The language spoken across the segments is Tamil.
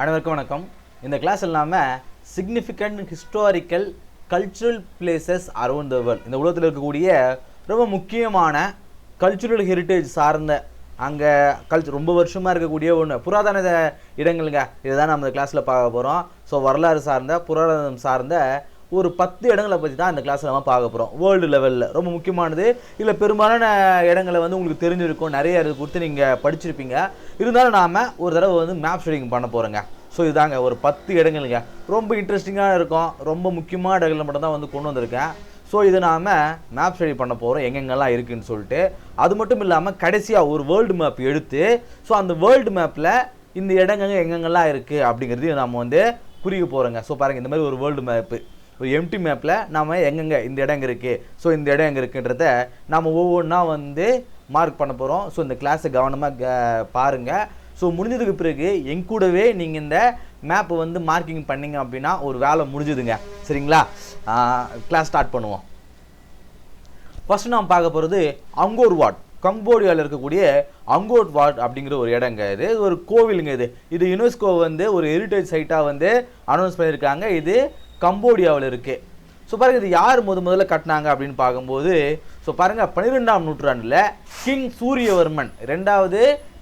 அனைவருக்கும் வணக்கம். இந்த கிளாஸ் இல்லாமல் significant historical cultural places around the world இந்த உலகத்தில் இருக்கக்கூடிய ரொம்ப முக்கியமான கல்ச்சுரல் ஹெரிட்டேஜ் சார்ந்த அங்கே கல்ச்சர் ரொம்ப வருஷமாக இருக்கக்கூடிய ஒன்று புராதன இடங்களுங்க. இதை இதுதான் நம்ம இந்த கிளாஸில் பார்க்க போகிறோம் ஸோ வரலாறு சார்ந்த புராதனம் சார்ந்த ஒரு பத்து இடங்களை பற்றி தான் இந்த கிளாஸில் நம்ம பார்க்க போகிறோம் வேர்ல்டு லெவலில் ரொம்ப முக்கியமானது. இல்லை பெரும்பாலான இடங்களை வந்து உங்களுக்கு தெரிஞ்சிருக்கும். நிறைய இது கொடுத்து நீங்கள் படிச்சிருப்பீங்க. இருந்தாலும் நாம் ஒரு தடவை வந்து மேப் ஷேடிங் பண்ண போகிறோங்க ஸோ இதுதாங்க ஒரு பத்து இடங்களுங்க. ரொம்ப இன்ட்ரெஸ்டிங்காக இருக்கும். ரொம்ப முக்கியமான இடங்களை மட்டும் தான் வந்து கொண்டு வந்திருக்கேன். ஸோ இது நாம் மேப் ஸ்டடி பண்ண போகிறோம் எங்கெங்கெல்லாம் இருக்குன்னு சொல்லிட்டு. அது மட்டும் இல்லாமல் கடைசியாக ஒரு வேர்ல்டு மேப் எடுத்து ஸோ அந்த வேர்ல்டு மேப்பில் இந்த இடங்கள் எங்கெங்கெல்லாம் இருக்குது அப்படிங்கிறதையும் நம்ம வந்து குறிக்க போகிறோங்க ஸோ பாருங்கள் இந்த மாதிரி ஒரு வேர்ல்டு மேப்பு ஒரு எம்டி மேப்பில் நம்ம எங்கெங்கே இந்த இடம் எங்கே இருக்குது ஸோ இந்த இடம் எங்கே இருக்குன்றத நம்ம ஒவ்வொன்றா வந்து மார்க் பண்ண போகிறோம் ஸோ இந்த கிளாஸை கவனமாக பாருங்கள் ஸோ முடிஞ்சதுக்கு பிறகு என் கூடவே நீங்கள் இந்த மேப்பை வந்து மார்க்கிங் பண்ணீங்க அப்படின்னா ஒரு வேலை முடிஞ்சுதுங்க. சரிங்களா? கிளாஸ் ஸ்டார்ட் பண்ணுவோம். ஃபர்ஸ்ட் நாம் பார்க்க போகிறது அங்கோர் வாட் கம்போடியாவில் இருக்கக்கூடிய அங்கோட் வாட் அப்படிங்கிற ஒரு இடங்க இது. இது ஒரு கோவிலுங்க இது. இது யுனெஸ்கோ வந்து ஒரு ஹெரிட்டேஜ் சைட்டாக வந்து அனௌன்ஸ் பண்ணியிருக்காங்க. இது கம்போடியாவில் இருக்குது ஸோ பாருங்க இது யார் முத முதல்ல கட்டினாங்க அப்படின்னு பார்க்கும்போது ஸோ பாருங்கள் பன்னிரெண்டாம் நூற்றாண்டில் கிங் சூரியவர்மன் ரெண்டாவது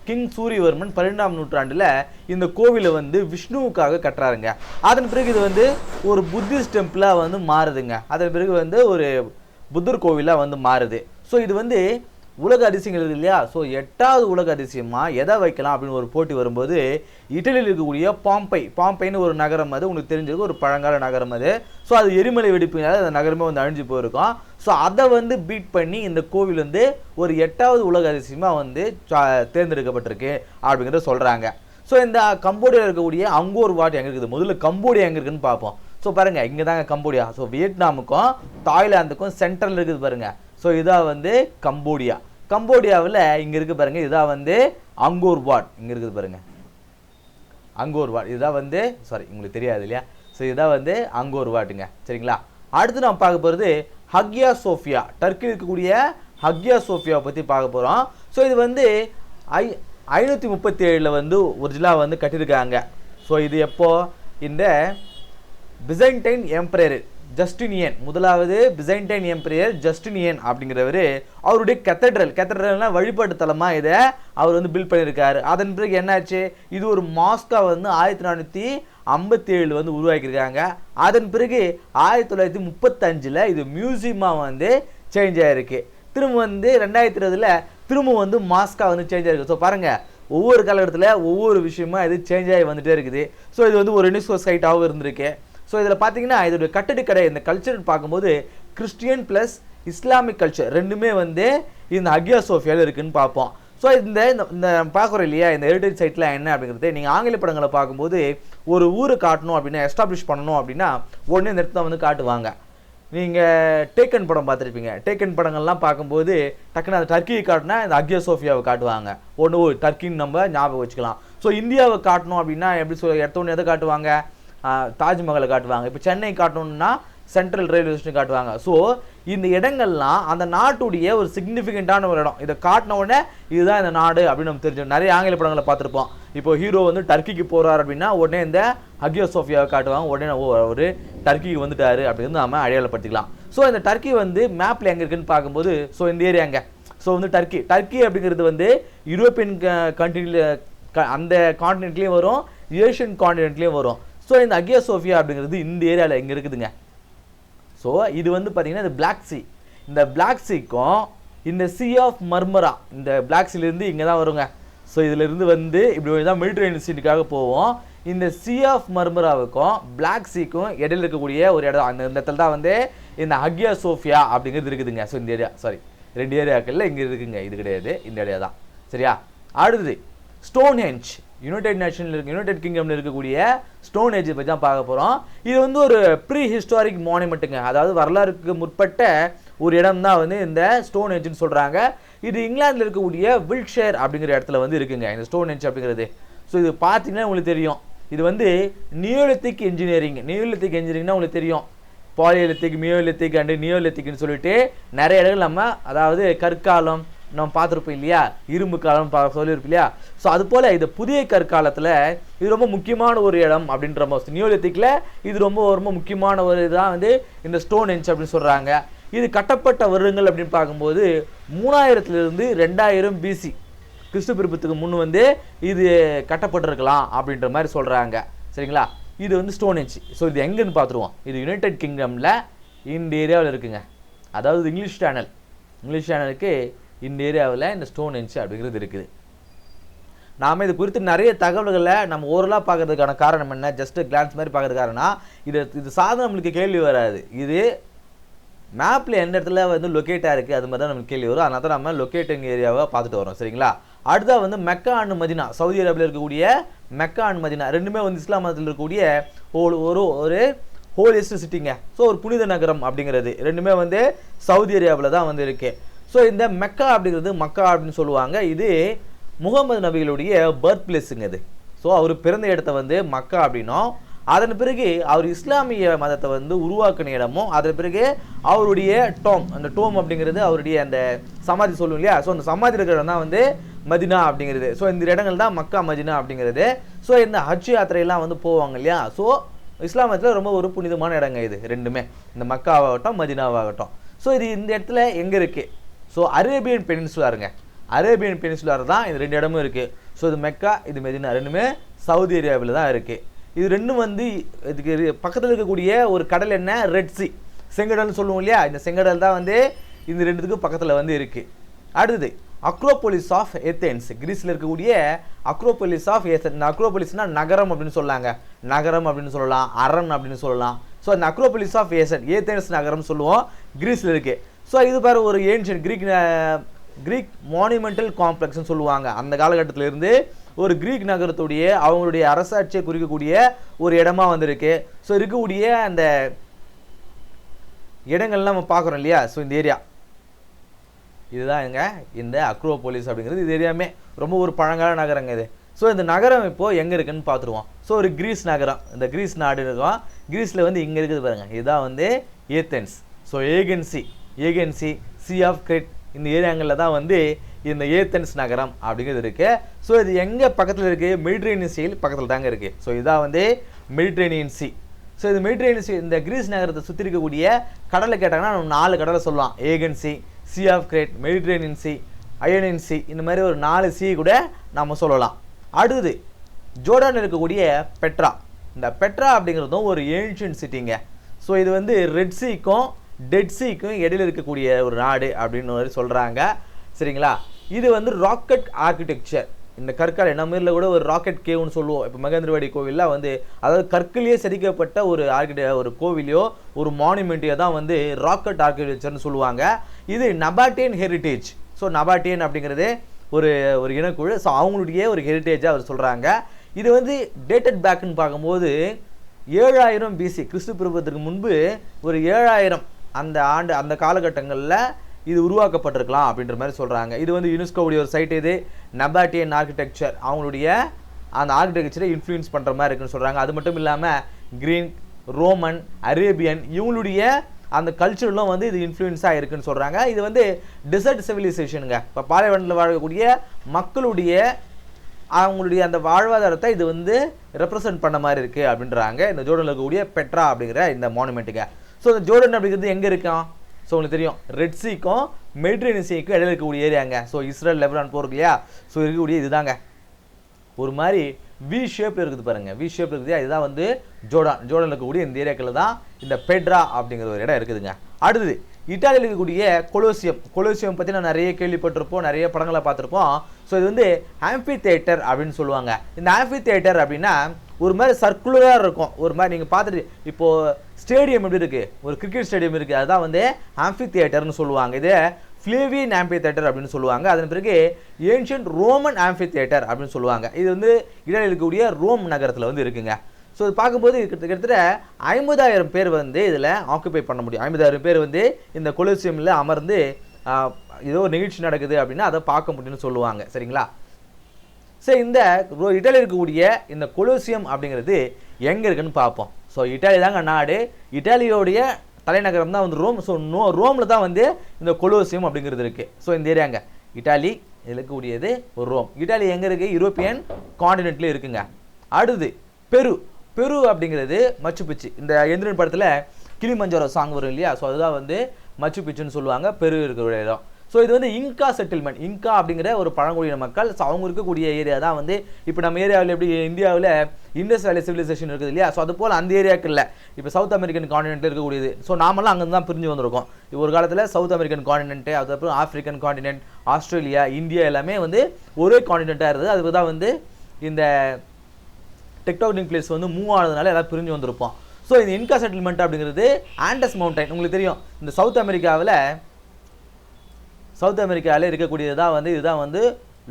கிங் சூரியவர்மன் பன்னிரெண்டாம் நூற்றாண்டில் இந்த கோவிலை வந்து விஷ்ணுவுக்காக கட்டுறாருங்க. அதன் பிறகு இது வந்து ஒரு புத்திஸ்ட் டெம்பிளாக வந்து மாறுதுங்க. அதன் பிறகு வந்து ஒரு புத்தர் கோவிலாக வந்து மாறுது. ஸோ இது வந்து உலக அதிசயங்கள் இருக்குது இல்லையா? ஸோ எட்டாவது உலக அதிசயமாக எதை வைக்கலாம் அப்படின்னு ஒரு போட்டி வரும்போது இட்டலியில் இருக்கக்கூடிய பாம்பை பாம்பைன்னு ஒரு நகரம் அது. உங்களுக்கு தெரிஞ்சிருக்கு ஒரு பழங்கால நகரம் அது. ஸோ அது எரிமலை வெடிப்புனால அந்த நகரமே வந்து அழிஞ்சு போயிருக்கும். ஸோ அதை வந்து பீட் பண்ணி இந்த கோவில் வந்து ஒரு எட்டாவது உலக அதிசயமாக வந்து சா- தேர்ந்தெடுக்கப்பட்டிருக்கு அப்படிங்கிறத சொல்கிறாங்க ஸோ இந்த கம்போடியாவில் இருக்கக்கூடிய அங்கோர் வாட் எங்கே இருக்குது? முதல்ல கம்போடியா எங்கே இருக்குன்னு பார்ப்போம். ஸோ பாருங்கள் இங்கே தாங்க கம்போடியா. ஸோ வியட்நாமுக்கும் தாய்லாந்துக்கும் சென்ட்ரல் இருக்குது பாருங்கள் ஸோ இதாக வந்து கம்போடியா. கம்போடியாவில் இங்கே இருக்குது பாருங்கள் இதுதான் வந்து அங்கோர் வாட். இங்கே இருக்குது பாருங்கள் அங்கோர் வாட். இதுதான் வந்து சாரி உங்களுக்கு தெரியாது இல்லையா? ஸோ இதான் வந்து அங்கோர் வாட்டுங்க. சரிங்களா? அடுத்து நம்ம பார்க்க போகிறது ஹக்யா சோஃபியா. டர்க்கியில் இருக்கக்கூடிய ஹக்யா சோஃபியாவை பற்றி பார்க்க போகிறோம் ஸோ இது வந்து ஐ ஐநூற்றி முப்பத்தி ஏழில் வந்து ஒரிஜினலாக வந்து கட்டியிருக்காங்க. ஸோ இது எப்போது இந்த பிசைன்டைன் எம்பரர். ஜஸ்டினியன் முதலாவது பிசைன்டைன் எம்பரர் ஜஸ்டினியன் அப்படிங்கிறவர் அவருடைய கத்தட்ரல் கெத்தட்ரல்னா வழிபாட்டு தலமாக இதை அவர் வந்து பில்ட் பண்ணியிருக்காரு. அதன் பிறகு என்னாச்சு? இது ஒரு மாஸ்கா வந்து ஆயிரத்தி நானூற்றி ஐம்பத்தி ஏழு வந்து உருவாக்கியிருக்காங்க. அதன் பிறகு ஆயிரத்தி தொள்ளாயிரத்தி முப்பத்தஞ்சில் இது மியூசியமாக வந்து சேஞ்ச் ஆகிருக்கு திரும்ப வந்து ரெண்டாயிரத்தி இருபதில் திரும்ப வந்து மாஸ்கா வந்து சேஞ்ச் ஆகிருக்கு ஸோ பாருங்கள் ஒவ்வொரு காலகட்டத்தில் ஒவ்வொரு விஷயமா இது சேஞ்ச் ஆகி வந்துகிட்டே இருக்குது. ஸோ இது வந்து ஒரு யுனெஸ்கோ சைட்டாகவும் இருந்திருக்கு. ஸோ இதில் பார்த்தீங்கன்னா இதோட கடை இந்த கல்ச்சர் பார்க்கும்போது கிறிஸ்டியன் ப்ளஸ் இஸ்லாமிக் கல்ச்சர் ரெண்டுமே வந்து இந்த அக்யா சோஃபியாவில் இருக்குதுன்னு பார்ப்போம். ஸோ இந்த இந்த- இந்த பார்க்குறோம் இல்லையா இந்த ஹெரிட்டேஜ் சைட்டில் என்ன அப்படிங்கிறது? நீங்கள் ஆங்கில படங்களை பார்க்கும்போது ஒரு ஊரை காட்டணும் அப்படின்னா எஸ்டாப்ளிஷ் பண்ணணும் அப்படின்னா உடனே இந்த இடத்துல வந்து காட்டுவாங்க. நீங்கள் டேக்கன் படம் பார்த்துருப்பீங்க. டேக்கன் படங்கள்லாம் பார்க்கும்போது டக்குன்னு அந்த டர்க்கியை காட்டினா இந்த அக்யா சோஃபியாவை காட்டுவாங்க. ஒன்று டர்க்கின்னு நம்ம ஞாபகம் வச்சுக்கலாம். ஸோ இந்தியாவை காட்டணும் அப்படின்னா எப்படி சொல்ல எடுத்தோன்னு எதை காட்டுவாங்க? தாஜ்மஹாலை காட்டுவாங்க. இப்போ சென்னை காட்டணும்னா சென்ட்ரல் ரயில்வே ஸ்டேஷன் காட்டுவாங்க. ஸோ இந்த இடங்கள்லாம் அந்த நாட்டுடைய ஒரு சிக்னிஃபிகண்ட்டான ஒரு இடம். இதை காட்டின உடனே இதுதான் இந்த நாடு அப்படின்னு நம்ம தெரிஞ்சோம் நிறைய ஆங்கில படங்களை பார்த்துருப்போம். இப்போ ஹீரோ வந்து டர்க்கிக்கு போகிறார் அப்படின்னா உடனே இந்த ஹகியோ சோஃபியாவை காட்டுவாங்க. உடனே ஓ அவர் டர்க்கிக்கு வந்துட்டாரு அப்படின்னு நாம அடையாளப்படுத்திக்கலாம். ஸோ இந்த டர்க்கி வந்து மேப்பில் எங்கே இருக்குன்னு பார்க்கும்போது ஸோ இந்த ஏரியா எங்கே? ஸோ வந்து டர்க்கி டர்க்கி அப்படிங்கிறது வந்து யூரோப்பியன் கண்ட்ரியில் அந்த காண்டினென்ட்லேயும் வரும் ஏஷியன் காண்டினென்ட்லேயும் வரும். ஸோ இந்த அகியா சோஃபியா அப்படிங்கிறது இந்த ஏரியாவில் இங்கே இருக்குதுங்க? ஸோ இது வந்து பார்த்தீங்கன்னா இது பிளாக் சி இந்த பிளாக் சீக்கும் இந்த சி ஆஃப் மர்மரா இந்த பிளாக் சீலேருந்து இங்கே தான் வருங்க. ஸோ இதிலிருந்து வந்து இப்படி தான் மெடிட்ரேனியன் சீட்டுக்காக போவோம். இந்த சி ஆஃப் மர்மராவுக்கும் பிளாக் சீக்கும் இடையில இருக்கக்கூடிய ஒரு இடம் அந்த இந்த இடத்துல தான் வந்து இந்த அகியா சோஃபியா அப்படிங்கிறது இருக்குதுங்க. ஸோ இந்த ஏரியா சாரி ரெண்டு ஏரியாக்கள்ல இங்கே இருக்குங்க. இது கிடையாது. இந்த ஏரியா தான். சரியா? அடுத்தது ஸ்டோன் ஹெஞ்ச் யுனைடெட் நேஷனில் இருக்க யுனைடெட் கிங்டமில் இருக்கக்கூடிய ஸ்டோன் ஏஜ் பற்றி தான் பார்க்க போகிறோம் இது வந்து ஒரு ப்ரீ ஹிஸ்டாரிக் மானுமெண்ட்டுங்க அதாவது வரலாறுக்கு முற்பட்ட ஒரு இடம் தான் வந்து இந்த ஸ்டோன் ஏஜ்னு சொல்கிறாங்க இது இங்கிலாந்தில் இருக்கக்கூடிய வில்ஷேர் அப்படிங்கிற இடத்துல வந்து இருக்குங்க. இந்த ஸ்டோன் ஏஜ் அப்படிங்கிறது. ஸோ இது பார்த்தீங்கன்னா உங்களுக்கு தெரியும். இது வந்து நியோலித்திக் இன்ஜினியரிங் நியோலித்திக் இன்ஜினியரிங்னா உங்களுக்கு தெரியும். பாலியலித்திக் மியோலித்திக் அண்டு நியோலித்திக்னு சொல்லிட்டு நிறைய இடங்கள் நம்ம அதாவது கற்காலம் நம்ம பார்த்துருப்போம் இல்லையா? இரும்பு காலம் சொல்லியிருப்போம் இல்லையா? ஸோ அது போல் இது புதிய கற்காலத்தில் இது ரொம்ப முக்கியமான ஒரு இடம் அப்படின்ற மாதிரி நியோலித்திக்கில் இது ரொம்ப ரொம்ப முக்கியமான ஒரு இதுதான் வந்து இந்த ஸ்டோன் எஞ்ச் அப்படின்னு சொல்கிறாங்க இது கட்டப்பட்ட வருடங்கள் அப்படின்னு பார்க்கும்போது மூணாயிரத்துலேருந்து ரெண்டாயிரம் பிசி கிறிஸ்து பிறப்பத்துக்கு முன் வந்து இது கட்டப்பட்டிருக்கலாம் அப்படின்ற மாதிரி சொல்கிறாங்க சரிங்களா? இது வந்து ஸ்டோனேஜ் ஸோ இது எங்கேன்னு பார்த்துருவோம். இது யுனைடெட் கிங்டமில் இந்த ஏரியாவில் இருக்குங்க. அதாவது இங்கிலீஷ் சேனல் இங்கிலீஷ் சேனலுக்கு இந்த ஏரியாவில் இந்த ஸ்டோன் ஸ்டோனேஜ் அப்படிங்கிறது இருக்குது. நாம் இது குறித்து நிறைய தகவல்களை நம்ம ஓரலாக பார்க்கறதுக்கான காரணம் என்ன? ஜஸ்ட்டு கிளான்ஸ் மாதிரி பார்க்கறது காரணம் இது இது சாதனம் நம்மளுக்கு கேள்வி வராது. இது மேப்பில் எந்த இடத்துல வந்து லொக்கேட்டாக இருக்குது அது மாதிரி தான் நமக்கு கேள்வி வரும். அதனால் தான் நம்ம லொக்கேட்டிங் ஏரியாவை பார்த்துட்டு வரோம். சரிங்களா? அடுத்தது வந்து மெக்கா அண்ட் மதினா. சவுதி அரேபியாவில் இருக்கக்கூடிய மெக்கா அண்ட் மதினா. ரெண்டுமே வந்து இஸ்லாம் மதத்தில் இருக்கக்கூடிய ஒரு ஒரு ஒரு ஹோலிஸ்ட் சிட்டிங்க ஸோ ஒரு புனித நகரம் அப்படிங்கிறது. ரெண்டுமே வந்து சவுதி அரேபியாவில் தான் வந்து இருக்குது ஸோ இந்த மெக்கா அப்படிங்கிறது மக்கா அப்படின்னு சொல்லுவாங்க. இது முகமது நபிகளுடைய பர்த் பிளேஸுங்க இது. ஸோ அவர் பிறந்த இடத்த வந்து மக்கா அப்படின்னும். அதன் பிறகு அவர் இஸ்லாமிய மதத்தை வந்து உருவாக்கின இடமும் அதன் பிறகு அவருடைய டோம் அந்த டோம் அப்படிங்கிறது அவருடைய அந்த சமாதி சொல்லுவோம் இல்லையா? ஸோ அந்த சமாதி இருக்கிற இடம் தான் வந்து மதினா அப்படிங்கிறது. ஸோ இந்த இடங்கள் தான் மக்கா மதினா அப்படிங்கிறது. ஸோ இந்த ஹஜ் யாத்திரையெல்லாம் வந்து போவாங்க இல்லையா? ஸோ இஸ்லாமத்தில் ரொம்ப ஒரு புனிதமான இடங்க இது ரெண்டுமே. இந்த மக்காவாகட்டும் மதினாவாகட்டும். ஸோ இது இந்த இடத்துல எங்கே இருக்குது ஸோ அரேபியன் பெனின்சுலாருங்க அரேபியன் பெனின்சுலார் தான் இது ரெண்டு இடமும் இருக்குது ஸோ இது மெக்கா இது மெதினா ரெண்டுமே சவுதி அரேபியாவில் தான் இருக்குது இது ரெண்டும் வந்து இதுக்கு பக்கத்தில் இருக்கக்கூடிய ஒரு கடல் என்ன? ரெட்ஸி செங்கடல்னு சொல்லுவோம் இல்லையா? இந்த செங்கடல் தான் வந்து இந்த ரெண்டுத்துக்கும் பக்கத்தில் வந்து இருக்குது அடுத்தது அக்ரோபோலிஸ் ஆஃப் ஏத்தேன்ஸ் கிரீஸில் இருக்கக்கூடிய அக்ரோபோலிஸ் ஆஃப் ஏத்தன் இந்த நகரம் அப்படின்னு சொல்லாங்க. நகரம் அப்படின்னு சொல்லலாம். அரண் அப்படின்னு சொல்லலாம். ஸோ அந்த அக்ரோபோலிஸ் ஆஃப் ஏசன் ஏத்தேன்ஸ் நகரம் சொல்லுவோம். கிரீஸில் இருக்குது ஸோ இது பாரு ஒரு ஏன்ஷியன் கிரீக் கிரீக் மானுமெண்டல் காம்ப்ளெக்ஸ்னு சொல்லுவாங்க. அந்த காலகட்டத்திலேருந்து ஒரு கிரீக் நகரத்துடைய அவங்களுடைய அரசாட்சியை குறிக்கக்கூடிய ஒரு இடமா வந்திருக்கு. ஸோ இருக்கக்கூடிய அந்த இடங்கள்லாம் நம்ம பார்க்குறோம் இல்லையா? ஸோ இந்த ஏரியா இதுதான் எங்க இந்த அக்ரோபோலிஸ் அப்படிங்கிறது இது ஏரியாமே ரொம்ப ஒரு பழங்கால நகரங்க இது. ஸோ இந்த நகரம் இப்போது எங்கே இருக்குன்னு பார்த்துருவோம். ஸோ ஒரு கிரீஸ் நகரம். இந்த கிரீஸ் நாடு இருக்கும். கிரீஸில் வந்து இங்கே இருக்குது பாருங்கள் இதுதான் வந்து Athens so Aegean Sea Aegean Sea Sea of Crete இந்த ஏரியாங்களில் தான் வந்து இந்த ஏத்தன்ஸ் நகரம் அப்படிங்கிறது இருக்குது ஸோ இது எங்கே பக்கத்தில் இருக்குது மெடிட்ரேனியன் சீல் பக்கத்தில் தாங்க இருக்குது ஸோ இதான் வந்து மெடிட்ரேனியன் சி. ஸோ இது மெடிட்ரேனியன் சி இந்த கிரீஸ் நகரத்தை சுற்றி இருக்கக்கூடிய கடலை கேட்டாங்கன்னா நம்ம நாலு கடலை சொல்லலாம். ஏகன்சி sea of Crete Mediterranean sea Ionian sea இந்த மாதிரி ஒரு நாலு சி கூட நம்ம சொல்லலாம். அடுத்தது ஜோர்டான் இருக்கக்கூடிய பெட்ரா. இந்த பெட்ரா அப்படிங்கிறதும் ஒரு ஏன்ஷியன் சிட்டிங்க. ஸோ இது வந்து ரெட் சீக்கும் டெட் சீக்கும் இடையில இருக்கக்கூடிய ஒரு நாடு அப்படின்னு மாதிரி சொல்கிறாங்க சரிங்களா? இது வந்து ராக்கெட் ஆர்கிடெக்சர் இந்த கற்கால நம்மரில் கூட ஒரு ராக்கெட் கேவ்னு சொல்லுவோம். இப்போ மகேந்திரவாடி கோவிலில் வந்து அதாவது கற்களையே செதுக்கப்பட்ட ஒரு ஆர்கிடெ ஒரு கோவிலையோ ஒரு மானுமெண்ட்டையோ தான் வந்து ராக்கெட் ஆர்கிடெக்சர்னு சொல்லுவாங்க. இது நபாட்டியன் ஹெரிட்டேஜ் ஸோ நபாட்டியன் அப்படிங்கிறது ஒரு ஒரு இனக்குழு. ஸோ அவங்களுடைய ஒரு ஹெரிட்டேஜாக அவர் சொல்கிறாங்க இது வந்து டேட்டட் பேக்குன்னு பார்க்கும்போது ஏழாயிரம் பிசி கிறிஸ்து பிறப்பதற்கு முன்பு ஒரு ஏழாயிரம் அந்த ஆண்டு அந்த காலகட்டங்களில் இது உருவாக்கப்பட்டிருக்கலாம் அப்படின்ற மாதிரி சொல்கிறாங்க இது வந்து யுனெஸ்கோவுடைய ஒரு சைட் இது. நபாட்டியன் ஆர்கிடெக்சர் அவங்களுடைய அந்த ஆர்கிடெக்சரை இன்ஃப்ளூயன்ஸ் பண்ணுற மாதிரி இருக்குன்னு சொல்கிறாங்க அது மட்டும் இல்லாமல் கிரீன் ரோமன் அரேபியன் இவங்களுடைய அந்த கல்ச்சர்லாம் வந்து இது இன்ஃப்ளூயன்ஸாக இருக்குன்னு சொல்கிறாங்க இது வந்து டிசர்ட் சிவிலைசேஷனுங்க இப்போ பாலைவனத்தில் வாழக்கூடிய மக்களுடைய அவங்களுடைய அந்த வாழ்வாதாரத்தை இது வந்து ரெப்ரசன்ட் பண்ண மாதிரி இருக்குது அப்படின்றாங்க. இந்த ஜோடனில் இருக்கக்கூடிய பெட்ரா அப்படிங்கிற இந்த மானுமெண்ட்டுக்கு ஸோ இந்த ஜோர்டன் அப்படிங்கிறது எங்கே இருக்கும் ஸோ உங்களுக்கு தெரியும். ரெட் சீக்கும் மெடிட்ரேனியன் சீக்கும் இடையில இருக்கக்கூடிய ஏரியாங்க ஸோ இஸ்ரேல் லெபனான் போருக்கு இல்லையா? ஸோ இருக்கக்கூடிய இதுதாங்க. ஒரு மாதிரி வி ஷேப்பில் இருக்குது பாருங்கள் வி ஷேப்பில் இருக்குது இதுதான் வந்து ஜோர்டான் ஜோர்டான்ல இருக்கக்கூடிய இந்த ஏரியாக்களில் தான் இந்த பெட்ரா அப்படிங்கிற ஒரு இடம் இருக்குதுங்க. அடுத்தது இட்டாலியில் இருக்கக்கூடிய கொலோசியம் கொலோசியம் பற்றி நான் நிறைய கேள்விப்பட்டிருப்போம். நிறைய படங்களை பார்த்துருப்போம். ஸோ இது வந்து ஆம்பி தேட்டர் அப்படின்னு சொல்லுவாங்க. இந்த ஆம்பி தேட்டர் அப்படின்னா ஒரு மாதிரி சர்க்குலராக இருக்கும். ஒரு மாதிரி நீங்கள் பார்த்துட்டு இப்போது ஸ்டேடியம் எப்படி இருக்குது ஒரு கிரிக்கெட் ஸ்டேடியம் இருக்குது அதுதான் வந்து ஆம்பி தியேட்டர்னு சொல்லுவாங்க. இது ஃப்ளேவியன் ஆம்பி தியேட்டர் அப்படின்னு சொல்லுவாங்க. அதன் பிறகு ஏன்ஷியன்ட் ரோமன் ஆம்பி தியேட்டர் அப்படின்னு சொல்லுவாங்க. இது வந்து இடையில இருக்கக்கூடிய ரோம் நகரத்தில் வந்து இருக்குங்க. ஸோ இது பார்க்கும்போது கிட்டத்தட்ட ஐம்பதாயிரம் பேர் வந்து இதில் ஆக்குபை பண்ண முடியும். ஐம்பதாயிரம் பேர் வந்து இந்த கொலோசியமில் அமர்ந்து ஏதோ ஒரு நிகழ்ச்சி நடக்குது அப்படின்னா அதை பார்க்க முடியும்னு சொல்லுவாங்க. சரிங்களா? ஸோ இந்த ரோ- இட்டாலியில் இருக்கக்கூடிய இந்த கொலோசியம் அப்படிங்கிறது எங்கே இருக்குன்னு பார்ப்போம். ஸோ இட்டாலி தாங்க நாடு. இட்டாலியோடைய தலைநகரம் தான் வந்து ரோம். ஸோ நோ ரோமில் தான் வந்து இந்த கொலோசியம் அப்படிங்கிறது இருக்குது ஸோ இந்த ஏரியாங்க இட்டாலி இதில் இருக்கக்கூடியது ஒரு ரோம். இட்டாலி எங்கே இருக்குது யூரோப்பியன் காண்டினென்ட்ல இருக்குங்க. அடுத்து பெரு. பெரு அப்படிங்கிறது மச்சு பிச்சு. இந்த எந்திரன் படத்தில் கிளிமஞ்சோரோ சாங் வரும் இல்லையா? ஸோ அதுதான் வந்து மச்சு பிச்சுன்னு சொல்லுவாங்க. பெரு இருக்கிற இடம். ஸோ இது வந்து இன்கா செட்டில்மெண்ட் இன்கா அப்படிங்கிற ஒரு பழங்குடியின மக்கள். ஸோ அவங்க இருக்கக்கூடிய ஏரியா தான் வந்து இப்போ நம்ம ஏரியாவில் எப்படி இந்தியாவில் இண்டஸ் வேலி சிவிலைசேஷன் இருக்குது இல்லையா? ஸோ அது போல் அந்த ஏரியாவுக்கு இல்லை. இப்போ சவுத் அமெரிக்கன் காண்டினென்ட்டில் இருக்கக்கூடியது. ஸோ நாமெல்லாம் அங்கே தான் பிரிஞ்சு வந்திருக்கோம். இப்போ ஒரு காலத்தில் சவுத் அமெரிக்கன் காண்டினென்ட்டு அதுக்கப்புறம் ஆஃப்ரிக்கன் காண்டினென்ட் ஆஸ்திரேலியா இந்தியா எல்லாமே வந்து ஒரே காண்டினென்ட்டாக இருந்தது. அதுக்கு தான் வந்து இந்த டெக்டானிக் பிளேஸ் வந்து மூவ் ஆனதுனால எல்லாம் பிரிஞ்சு வந்திருப்போம். ஸோ இந்த இன்கா செட்டில்மெண்ட் அப்படிங்கிறது ஆண்டஸ் மவுண்டைன் உங்களுக்கு தெரியும். இந்த சவுத் அமெரிக்காவில் சவுத் அமெரிக்காவில் இருக்கக்கூடியது தான் வந்து இதுதான் வந்து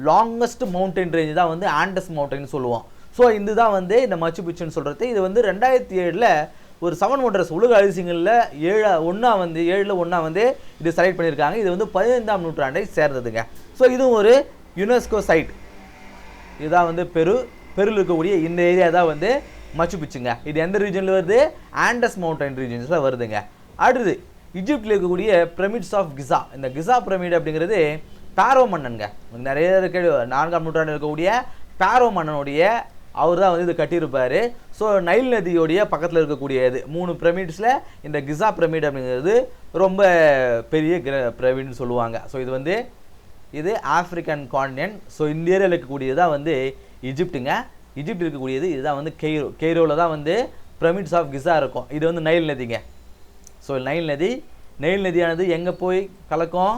லாங்கஸ்ட் மவுண்டன் ரேஞ்ச் தான் வந்து ஆண்டஸ் மவுண்டன் சொல்லுவோம் ஸோ இதுதான் வந்து இந்த மச்சு பிச்சுன்னு சொல்கிறது இது வந்து ரெண்டாயிரத்தி ஏழில் ஒரு செவன் ஒன்றர்ஸ் உலக அதிசயங்களில் ஏழா ஒன்றா வந்து ஏழில் ஒன்றா வந்து இது செலக்ட் பண்ணியிருக்காங்க. இது வந்து பதினைந்தாம் நூற்றாண்டை சேர்ந்ததுங்க. ஸோ இதுவும் ஒரு யுனெஸ்கோ சைட் இதுதான் வந்து பெரு பெருவில் இருக்கக்கூடிய இந்த ஏரியா தான் வந்து மச்சு பிச்சுங்க இது எந்த ரீஜனில் வருது? ஆண்டஸ் மவுண்டன் ரீஜன்ஸில் வருதுங்க. அடுத்து இஜிப்டில் இருக்கக்கூடிய பிரமிட்ஸ் ஆஃப் கிசா இந்த கிசா பிரமிட் அப்படிங்கிறது பேரோ மன்னனுங்க. நிறைய இருக்க நான்காம் நூற்றாண்டு இருக்கக்கூடிய பேரோ மன்னனுடைய அவர் தான் வந்து இது கட்டியிருப்பார். ஸோ நைல் நதியோடைய பக்கத்தில் இருக்கக்கூடியது மூணு பிரமிட்ஸில் இந்த கிசா பிரமிட் அப்படிங்கிறது ரொம்ப பெரிய கிர பிரமிட்னு சொல்லுவாங்க. ஸோ இது வந்து இது ஆப்பிரிக்கன் கான்டினென்ட் ஸோ இந்த ஏரியாவில் இருக்கக்கூடியது தான் வந்து இஜிப்டுங்க இஜிப்ட் இருக்கக்கூடியது இதுதான் வந்து கெய்ரோ கெய்ரோவில் தான் வந்து பிரமிட்ஸ் ஆஃப் கிசா இருக்கும். இது வந்து நைல் நதிங்க. ஸோ நைல் நதி நைல் நதியானது எங்கே போய் கலக்கும்?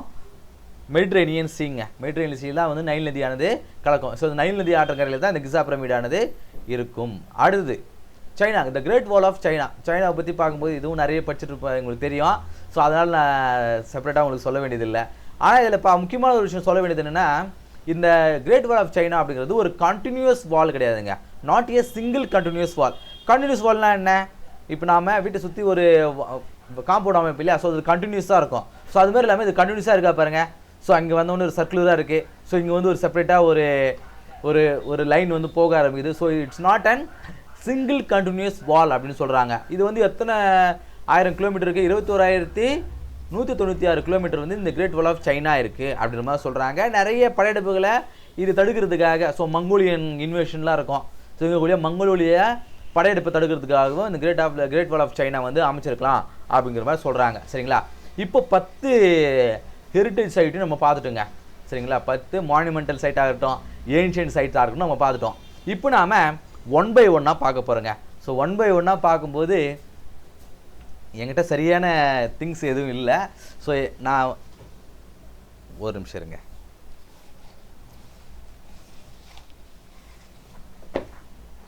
மெடிட்ரேனியன் சீங்க மெடிட்ரேனியன் சீ தான் வந்து நைல் நதியானது கலக்கும். ஸோ நைல் நதி ஆற்றங்கரையில் தான் இந்த கிசா பிரமிடானது இருக்கும். அடுத்தது சைனா இந்த கிரேட் வால் ஆஃப் சைனா சைனாவை பற்றி பார்க்கும்போது இதுவும் நிறைய படிச்சுட்டு இருப்பேன் உங்களுக்கு தெரியும். ஸோ அதனால் நான் செப்பரேட்டாக உங்களுக்கு சொல்ல வேண்டியதில்லை. ஆனால் இதில் இப்போ முக்கியமான ஒரு விஷயம் சொல்ல வேண்டியது என்னென்னா இந்த கிரேட் வால் ஆஃப் சைனா அப்படிங்கிறது ஒரு கண்டினியூஸ் வால் கிடையாதுங்க. Not a single continuous wall continuous வால்னால் என்ன? இப்போ நாம் வீட்டை சுற்றி ஒரு காம்பவுண்ட் அமைப்பு இல்லையா? ஸோ அது கண்டினியூஸாக இருக்கும். ஸோ அது மாதிரி இல்லாமல் இது கண்டினியூஸாக இருக்கா பாருங்கள் ஸோ அங்கே வந்தோடனே ஒரு சர்க்குலராக இருக்குது ஸோ இங்கே வந்து ஒரு செப்பரேட்டாக ஒரு ஒரு ஒரு லைன் வந்து போக ஆரம்பிக்குது. So it's not an single continuous wall அப்படின்னு சொல்கிறாங்க இது வந்து எத்தனை ஆயிரம் கிலோமீட்டர் இருக்குது இருபத்தோராயிரத்தி நூற்றி தொண்ணூற்றி ஆறு கிலோமீட்டர் வந்து இந்த கிரேட் வால் ஆஃப் சைனா இருக்குது அப்படின்ற மாதிரி சொல்கிறாங்க நிறைய படையெடுப்புகளை இது தடுக்கிறதுக்காக ஸோ மங்கோலியன் இன்வேஷன்லாம் இருக்கும். ஸோ இருக்கக்கூடிய மங்கோலிய படையெடுப்பை தடுக்கிறதுக்காகவும் இந்த great of great wall of China வந்து அமைச்சிருக்கலாம் அப்படிங்கிற மாதிரி சொல்கிறாங்க சரிங்களா? இப்போ பத்து ஹெரிட்டேஜ் சைட்டு நம்ம பார்த்துட்டோங்க. சரிங்களா? பத்து மானுமெண்டல் சைட்டாக இருக்கட்டும் ஏன்ஷியன்ட் சைட்ஸாக இருக்கட்டும் நம்ம பார்த்துட்டோம். இப்போ நாம் ஒன் பை ஒன்னாக பார்க்க போகிறோங்க ஸோ ஒன் பை ஒன்னாக பார்க்கும்போது என்கிட்ட சரியான திங்ஸ் எதுவும் இல்லை. ஸோ நான் ஒரு நிமிஷம் இருங்க.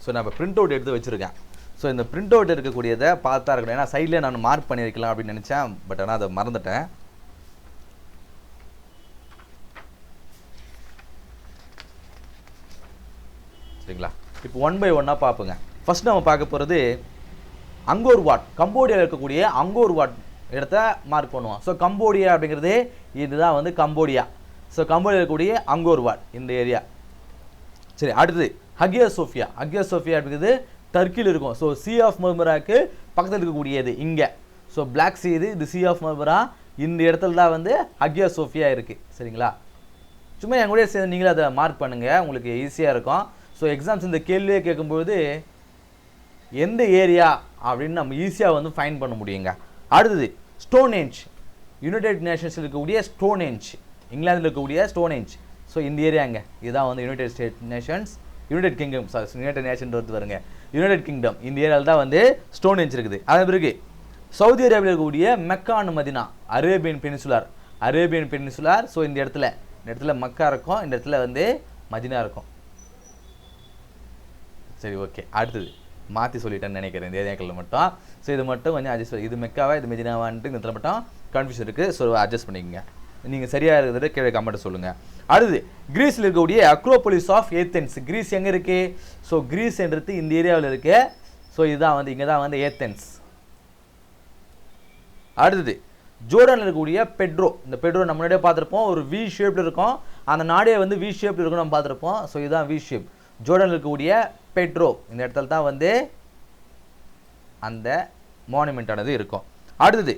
ஸோ நான் இப்போ பிரிண்ட் அவுட் எடுத்து வச்சுருக்கேன். ஸோ இந்த பிரிண்ட் அவுட் இருக்கக்கூடியதை பார்த்தா இருக்கணும் ஏன்னா சைடில் நான் மார்க் பண்ணி வைக்கலாம் அப்படின்னு நினச்சேன். பட் ஆனால் அதை மறந்துட்டேன். சரிங்களா? இப்போ ஒன் பை ஒன்னாக பார்ப்போங்க. ஃபர்ஸ்ட் நம்ம பார்க்க போகிறது அங்கோர் வாட். கம்போடியாவில் இருக்கக்கூடிய அங்கோர் வாட் இடத்த மார்க் பண்ணுவோம். ஸோ கம்போடியா அப்படிங்கிறது இதுதான் வந்து கம்போடியா. ஸோ கம்போடியா இருக்கக்கூடிய அங்கோர் வாட் இந்த ஏரியா சரி அடுத்தது. Hagia Sofia. ஹகியா சோஃபியா அப்படிங்கிறது டர்க்கியில் இருக்கும். ஸோ சி ஆஃப் மர்மராக்கு பக்கத்தில் இருக்கக்கூடியது இங்கே. ஸோ பிளாக் சி இது இது சி ஆஃப் மர்மரா இந்த இடத்துல தான் வந்து ஹகியா சோஃபியா இருக்குது சரிங்களா? சும்மா என் கூட சேர்ந்து நீங்களே அதை மார்க் பண்ணுங்கள் உங்களுக்கு ஈஸியாக இருக்கும். ஸோ எக்ஸாம்ஸ் இந்த கேள்வியே கேட்கும்போது எந்த ஏரியா அப்படின்னு நம்ம ஈஸியாக வந்து ஃபைன் பண்ண முடியுங்க. அடுத்தது ஸ்டோன் ஏஞ்ச் யுனைடெட் நேஷன்ஸில் இருக்கக்கூடிய ஸ்டோன் ஏஞ்ச் இங்கிலாந்தில் இருக்கக்கூடிய ஸ்டோன் ஏஞ்ச் ஸோ இந்த ஏரியாங்க இதுதான் வந்து United State Nations United Kingdom sorry United Nation வந்து பாருங்க யுனைடெட் கிங்டம் இந்த ஏரியாவில் தான் வந்து ஸ்டோன் ஏஞ்ச் இருக்குது அதன் பிறகு சவுதி அரேபியாவில் இருக்கக்கூடிய MECON Medina Arabian peninsular Arabian peninsular so இந்த இடத்துல இந்த இடத்துல மக்கா இருக்கும் இந்த இடத்துல வந்து மதினா இருக்கும். சரி ஓகே அடுத்தது. மாற்றி சொல்லிட்டேன்னு நினைக்கிறேன் இந்த ஏரியாக்களில் மட்டும். ஸோ இது மட்டும் கொஞ்சம் அட்ஜஸ்ட் இது மெக்காவா இது மெதினாவான்ட்டு இந்த இடத்துல மட்டும் கன்ஃபியூஷன் இருக்குது ஸோ அட்ஜஸ்ட் பண்ணிக்கோங்க. நீங்கள் சரியாக இருக்கிறத கீழே கமெண்ட் சொல்லுங்கள் அடுத்து கிரீஸில் இருக்கக்கூடிய அக்ரோபோலிஸ் ஆஃப் ஏத்தென்ஸ் கிரீஸ் எங்கே இருக்குது ஸோ கிரீஸ்ன்றது இந்த ஏரியாவில் இருக்கு. ஸோ இதுதான் வந்து இங்கே தான் வந்து ஏத்தென்ஸ் அடுத்தது ஜோர்டனில் இருக்கக்கூடிய பெட்ரோ இந்த பெட்ரோ நம்ம முன்னாடியே பார்த்துருப்போம். ஒரு வி ஷேப்பில் இருக்கும். அந்த நாடே வந்து வி ஷேப்பில் இருக்கும் நம்ம பார்த்துருப்போம். ஸோ இதுதான் வி ஷேப் ஜோர்டனில் இருக்கக்கூடிய பெட்ரோ இந்த இடத்துல தான் வந்து அந்த மானுமெண்ட் ஆனது இருக்கும். அடுத்தது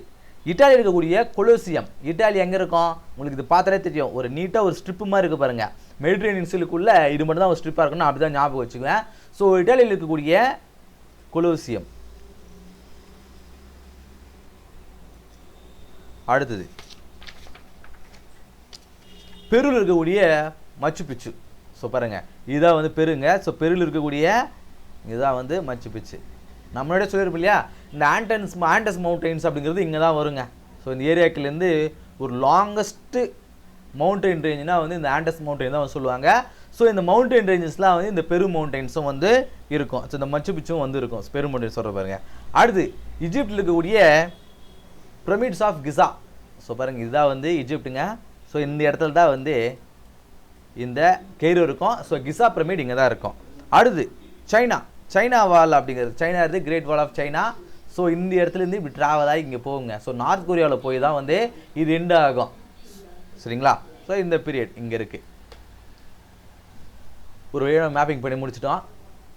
இட்டாலியில் இருக்கக்கூடிய கொலோசியம். இட்டாலி எங்கே இருக்கும்? உங்களுக்கு இது பார்த்தாலே தெரியும். ஒரு நீட்டாக ஒரு ஸ்ட்ரிப்பு மாதிரி இருக்குது பாருங்கள் மெடிட்ரேனியன் சிலுக்குள்ள இது மட்டும் தான் ஒரு ஸ்ட்ரிப்பாக இருக்கணும். அப்படி தான் ஞாபகம் வச்சுக்குவேன். ஸோ இட்டாலியில் இருக்கக்கூடிய கொலோசியம். அடுத்தது. பெருவில் இருக்கக்கூடிய மச்சு பிச்சு ஸோ பாருங்கள் இதுதான் வந்து பெருங்க. ஸோ பெருவில் இருக்கக்கூடிய இதுதான் வந்து மச்சு பிச்சு நம்மளோட சொல்லியிருப்போம் இல்லையா? இந்த ஆண்டன்ஸ் ஆண்டஸ் மவுண்டெயின்ஸ் அப்படிங்கிறது இங்கே தான் வருங்க. ஸோ இந்த ஏரியாக்குலேருந்து ஒரு லாங்கஸ்ட்டு மவுண்டெயின் ரேஞ்சுனா வந்து இந்த ஆண்டஸ் மவுண்டைன் தான் வந்து சொல்லுவாங்க. ஸோ இந்த மவுண்டெயின் ரேஞ்சஸ்லாம் வந்து இந்த பெரு மவுண்டைன்ஸும் வந்து இருக்கும். ஸோ இந்த மச்சு பிச்சும் வந்து இருக்கும். பெரு மவுண்டெயின் சொல்கிற பாருங்க. அடுத்து இஜிப்டில் இருக்கக்கூடிய பிரமிட்ஸ் ஆஃப் கிசா ஸோ பாருங்க இதுதான் வந்து இஜிப்டுங்க ஸோ இந்த இடத்துல தான் வந்து இந்த கெய்ரோ இருக்கும். ஸோ கிசா பிரமிட் இங்கே தான் இருக்கும். அடுத்து சைனா சைனா வால் அப்படிங்கிறது. சைனா இருந்து great wall of China so இந்த இடத்துலேருந்து இப்படி ட்ராவல் ஆகி இங்கே போகுங்க. ஸோ நார்த் கொரியாவில் போய் தான் வந்து இது எண்டு ஆகும். சரிங்களா? ஸோ இந்த பீரியட் இங்கே இருக்குது ஒரு வழியாக மேப்பிங் பண்ணி முடிச்சிட்டோம்.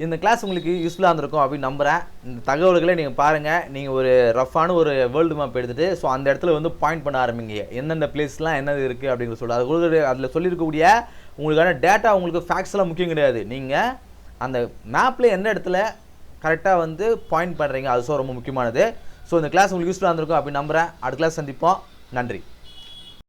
இந்த கிளாஸ் உங்களுக்கு யூஸ்ஃபுல்லாக இருந்திருக்கும் அப்படின்னு நம்புகிறேன் இந்த தகவல்களை நீங்கள் பாருங்கள் நீங்கள் ஒரு ரஃப்பான ஒரு வேர்ல்டு மேப் எடுத்துகிட்டு ஸோ அந்த இடத்துல வந்து பாயிண்ட் பண்ண ஆரம்பிங்க. எந்தெந்த பிளேஸ்லாம் என்னது இருக்குது அப்படிங்கிற சொல்லி அது அதில் சொல்லியிருக்கக்கூடிய உங்களுக்கான டேட்டா உங்களுக்கு ஃபேக்ஸ்லாம் முக்கியம் கிடையாது. நீங்கள் அந்த மேப்பில் எந்த இடத்துல கரெக்டாக வந்து பாயிண்ட் பண்ணுறீங்க அது ரொம்ப முக்கியமானது. ஸோ இந்த கிளாஸ் உங்களுக்கு யூஸ்ஃபுல்லாக இருந்திருக்கும் அப்படின்னு நம்புகிறேன் அடுத்த கிளாஸ் சந்திப்போம். நன்றி.